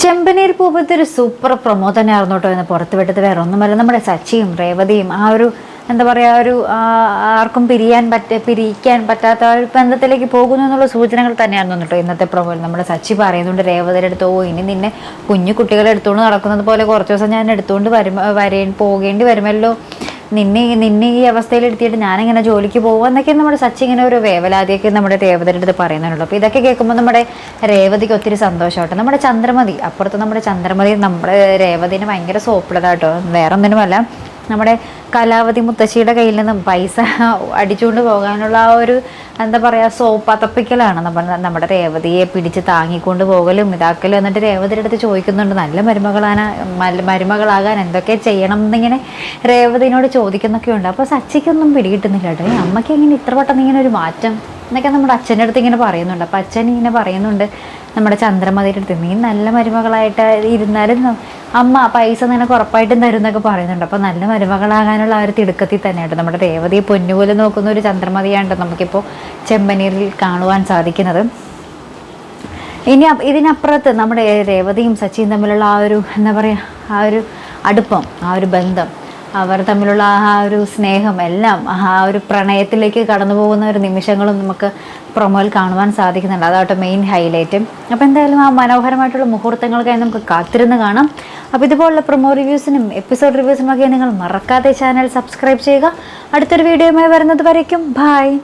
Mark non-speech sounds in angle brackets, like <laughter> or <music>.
ചെമ്പനീർ പൂപ്പത്തെ ഒരു super promo തന്നെയായിരുന്നു കേട്ടോ എന്ന് പുറത്ത് വിട്ടത്. വേറെ ഒന്നുമല്ല നമ്മുടെ സച്ചിയും രേവതിയും ആ ഒരു എന്താ പറയുക ഒരു ആർക്കും പിരിയാൻ പറ്റ പിരിക്കാൻ പറ്റാത്ത ഒരു ബന്ധത്തിലേക്ക് പോകുന്നു എന്നുള്ള സൂചനകൾ തന്നെയായിരുന്നു കേട്ടോ ഇന്നത്തെ പ്രൊമോയിൽ നമ്മുടെ സച്ചി പറയുന്നുണ്ട് രേവതിയുടെ അടുത്ത് ഓ ഇനി നിന്നെ കുഞ്ഞു കുട്ടികളെ എടുത്തുകൊണ്ട് നടക്കുന്നത് പോലെ കുറച്ച് ദിവസം ഞാൻ എടുത്തുകൊണ്ട് വരും വരേ പോകേണ്ടി വരുമല്ലോ. നിന്നെ നിന്നെ ഈ അവസ്ഥയിൽ എടുത്തിട്ട് ഞാനിങ്ങനെ ജോലിക്ക് പോകുക എന്നൊക്കെ നമ്മുടെ സച്ചി ഇങ്ങനെ ഒരു വേവലാതിയൊക്കെ നമ്മുടെ രേവതിയുടെ അടുത്ത് പറയുന്നുള്ളൂ അപ്പോൾ ഇതൊക്കെ കേൾക്കുമ്പോൾ നമ്മുടെ രേവതിക്ക് ഒത്തിരി സന്തോഷമാട്ടോ നമ്മുടെ ചന്ദ്രമതി അപ്പുറത്ത് നമ്മുടെ ചന്ദ്രമതി നമ്മുടെ രേവതിന് ഭയങ്കര സോപ്പിളതാട്ടോ വേറെ ഒന്നിനുമല്ല നമ്മുടെ കലാവതി മുത്തശ്ശിയുടെ കയ്യിൽ നിന്നും പൈസ <laughs> അടിച്ചുകൊണ്ട് പോകാനുള്ള ആ ഒരു എന്താ പറയുക സോപ്പതപ്പിക്കലാണ് നമ്മൾ നമ്മുടെ രേവതിയെ പിടിച്ച് താങ്ങിക്കൊണ്ട് പോകലും ഇതാക്കലും എന്നിട്ട് രേവതിയുടെ അടുത്ത് ചോദിക്കുന്നുണ്ട് നല്ല മരുമകളാണ് മരുമകളാകാൻ എന്തൊക്കെ ചെയ്യണം എന്നിങ്ങനെ രേവതിനോട് ചോദിക്കുന്നൊക്കെ ഉണ്ട് അപ്പോൾ സച്ചിക്കൊന്നും പിടികിട്ടുന്നില്ല കേട്ടോ. അമ്മയ്ക്ക് എങ്ങനെ ഇത്ര പെട്ടെന്ന് ഇങ്ങനെ ഒരു മാറ്റം എന്നൊക്കെ നമ്മുടെ അച്ഛന്റെ അടുത്ത് ഇങ്ങനെ പറയുന്നുണ്ട്. അപ്പം അച്ഛൻ ഇങ്ങനെ പറയുന്നുണ്ട് നമ്മുടെ ചന്ദ്രമതിയുടെ അടുത്ത് നീ നല്ല മരുമകളായിട്ട് ഇരുന്നാലും അമ്മ പൈസ നിനക്ക് ഉറപ്പായിട്ടും തരുന്നൊക്കെ പറയുന്നുണ്ട്. അപ്പോൾ നല്ല മരുമകളാകാനുള്ള ആ ഒരു തിടുക്കത്തിൽ തന്നെയാണ് നമ്മുടെ രേവതിയെ പൊന്നുപോലെ നോക്കുന്ന ഒരു ചന്ദ്രമതിയാണ് നമുക്കിപ്പോൾ ചെമ്പനീരിൽ കാണുവാൻ സാധിക്കുന്നത്. ഇനി ഇതിനപ്പുറത്ത് നമ്മുടെ രേവതിയും സച്ചിയും തമ്മിലുള്ള ആ ഒരു എന്താ പറയുക ആ ഒരു അടുപ്പം ആ ഒരു ബന്ധം അവർ തമ്മിലുള്ള ആ ഒരു സ്നേഹം എല്ലാം ആ ഒരു പ്രണയത്തിലേക്ക് കടന്നു പോകുന്ന ഒരു നിമിഷങ്ങളും നമുക്ക് പ്രൊമോയിൽ കാണുവാൻ സാധിക്കുന്നുണ്ട്. അതാവട്ടെ മെയിൻ ഹൈലൈറ്റ് അപ്പോൾ എന്തായാലും ആ മനോഹരമായിട്ടുള്ള മുഹൂർത്തങ്ങൾക്കായി നമുക്ക് കാത്തിരുന്ന് കാണാം. അപ്പോൾ ഇതുപോലുള്ള പ്രൊമോ റിവ്യൂസിനും എപ്പിസോഡ് റിവ്യൂസിനും ഒക്കെ നിങ്ങൾ മറക്കാതെ ചാനൽ സബ്സ്ക്രൈബ് ചെയ്യുക. അടുത്തൊരു വീഡിയോയുമായി വരുന്നത് വരയ്ക്കും. ബായ്